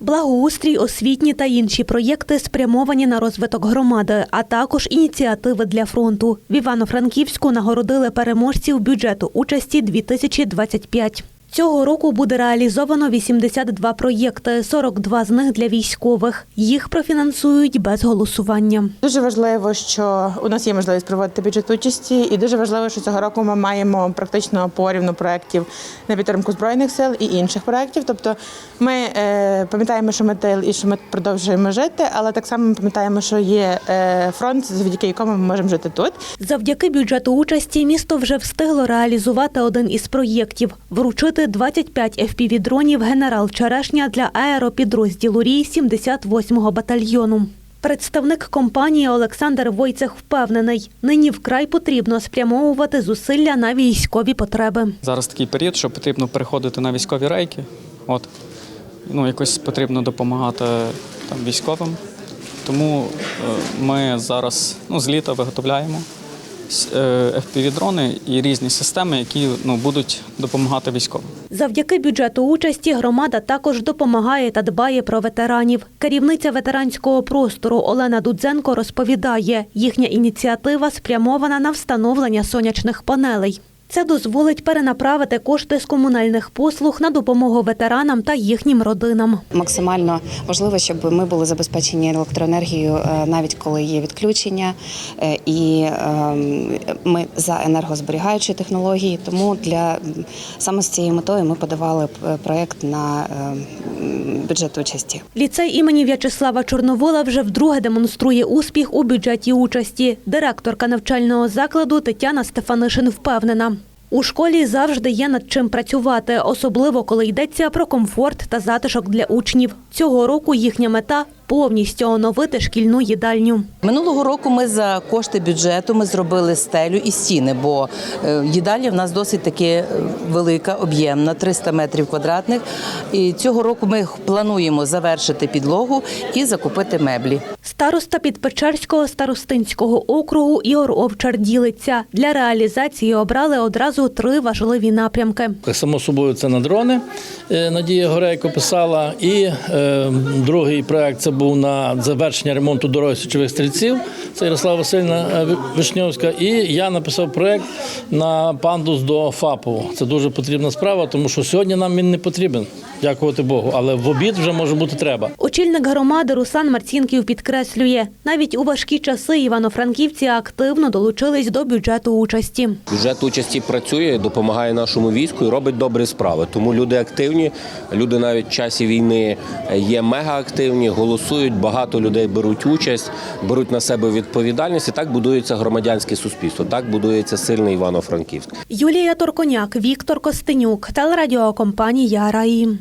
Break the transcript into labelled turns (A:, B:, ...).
A: Благоустрій, освітні та інші проєкти спрямовані на розвиток громади, а також ініціативи для фронту. В Івано-Франківську нагородили переможців бюджету участі 2025. Цього року буде реалізовано 82 проєкти, 42 з них для військових. Їх профінансують без голосування.
B: Дуже важливо, що у нас є можливість проводити бюджет участі, і дуже важливо, що цього року ми маємо практично порівну проєктів на підтримку збройних сил і інших проєктів. Тобто ми е, пам'ятаємо, що ми тил і що ми продовжуємо жити, але так само ми пам'ятаємо, що є е, фронт, завдяки якому ми можемо жити тут.
A: Завдяки бюджету участі місто вже встигло реалізувати один із проєктів вручити 25 FPV-дронів генерал Черешня для аеропідрозділу Рій 78-го батальйону. Представник компанії Олександр Войцех впевнений, нині вкрай потрібно спрямовувати зусилля на військові потреби.
C: Зараз такий період, що потрібно переходити на військові рейки. От. Ну, якось потрібно допомагати там, військовим. Тому е, ми зараз ну, з літа виготовляємо FPV-дрони і різні системи, які ну, будуть допомагати військовим.
A: Завдяки бюджету участі громада також допомагає та дбає про ветеранів. Керівниця ветеранського простору Олена Дудзенко розповідає, їхня ініціатива спрямована на встановлення сонячних панелей. Це дозволить перенаправити кошти з комунальних послуг на допомогу ветеранам та їхнім родинам.
D: Максимально важливо, щоб ми були забезпечені електроенергією е, навіть коли є відключення, Е, і ем, ми за енергозберігаючі технології. Тому для саме з цією метою ми подавали е, проект на ем, бюджет участі.
A: Ліцей імені В'ячеслава Чорновола вже вдруге демонструє успіх у бюджеті участі. Директорка навчального закладу Тетяна Стефанишин впевнена. У школі завжди є над чим працювати, особливо коли йдеться про комфорт та затишок для учнів. Цього року їхня мета повністю оновити шкільну їдальню.
E: Минулого року ми за кошти бюджету ми зробили стелю і стіни, бо е, їдальня в нас досить таки е, велика, об'ємна, 300 метрів квадратних. І цього року ми плануємо завершити підлогу і закупити меблі.
A: Староста Підпечерського старостинського округу Ігор Овчар ділиться. Для реалізації обрали одразу три важливі напрямки.
F: Само собою, це на дрони. е, Надія Горейко писала. І е, другий проект це був на завершення ремонту дороги січових стрільців. Це Ярослава Васильівна е, Вишньовська. І я написав проект на пандус до ФАПу. Це дуже потрібна справа, тому що сьогодні нам він не потрібен, дякувати Богу. Але в обід вже може бути треба.
A: Очільник громади Руслан Марцінків підкреслює, навіть у важкі часи івано-франківці активно долучились до бюджету участі.
G: Бюджет участі працює, допомагає нашому війську і робить добрі справи. Тому люди активні. Люди навіть в часі війни є мегаактивні, голосують. Багато людей беруть участь, беруть на себе відповідальність. І так будується громадянське суспільство. Так будується сильний Івано-Франківськ.
A: Юлія Торконяк, Віктор Костенюк, телерадіокомпанія Раї.